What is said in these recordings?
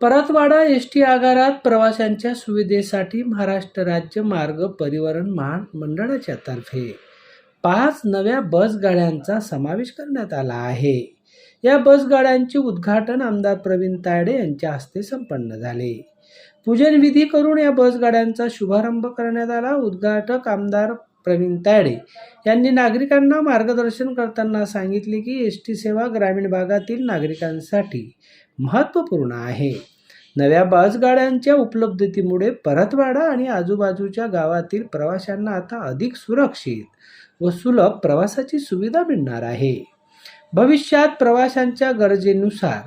Paratwada S T आगारात प्रवाशांच्या सुविधेसाठी महाराष्ट्र राज्य मार्ग परिवहन महामंडळाच्या तर्फे पाच नव्या बसगाड्यांचा समावेश करण्यात आला आहे. या बसगाड्यांचे उद्घाटन आमदार प्रवीण तायडे यांच्या हस्ते संपन्न झाले. पूजन विधी करून या बसगाड्यांचा शुभारंभ करण्यात आला. उद्घाटक आमदार प्रवीण तायडे यांनी नागरिकांना मार्गदर्शन करताना सांगितले की एस टी सेवा ग्रामीण भागातील नागरिकांसाठी महत्त्वपूर्ण आहे. नव्या बसगाड्यांच्या उपलब्धतेमुळे परतवाडा आणि आजूबाजूच्या गावातील प्रवाशांना आता अधिक सुरक्षित व सुलभ प्रवासाची सुविधा मिळणार आहे. भविष्यात प्रवाशांच्या गरजेनुसार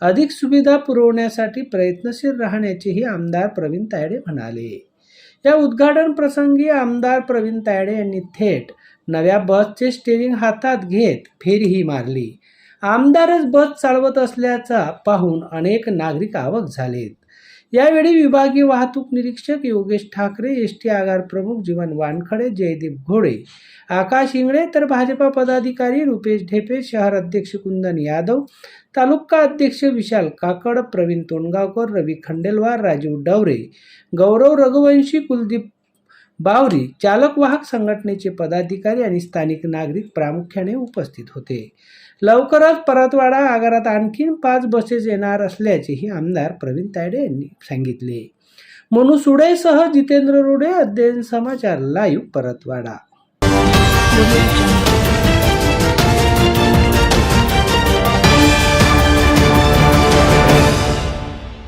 अधिक सुविधा पुरवण्यासाठी प्रयत्नशील राहण्याचेही आमदार प्रवीण तायडे म्हणाले. या उद्घाटन प्रसंगी आमदार प्रवीण तायडे यांनी थेट नव्या बसचे स्टेरिंग हातात घेत फेरीही मारली. आमदारच बस चालवत असल्याचा पाहून अनेक नागरिक आवक झालेत. यावेळी विभागीय वाहतूक निरीक्षक योगेश ठाकरे एस टी आगार प्रमुख जीवन वानखडे जयदीप घोडे आकाश इंगळे तर भाजपा पदाधिकारी रुपेश ढेपे शहर अध्यक्ष कुंदन यादव तालुका अध्यक्ष विशाल काकड प्रवीण तोंडगावकर रवी खंडेलवार राजीव डवरे गौरव रघुवंशी कुलदीप बावरी चालक वाहक संघटनेचे पदाधिकारी आणि स्थानिक नागरिक प्रामुख्याने उपस्थित होते. लवकरच परतवाडा आगारात आणखीन पाच बसेस येणार असल्याचेही आमदार प्रवीण तायडे यांनी सांगितले. मनू सुडेसह जितेंद्र रोडे अध्ययन समाचार लाईव्ह परतवाडा.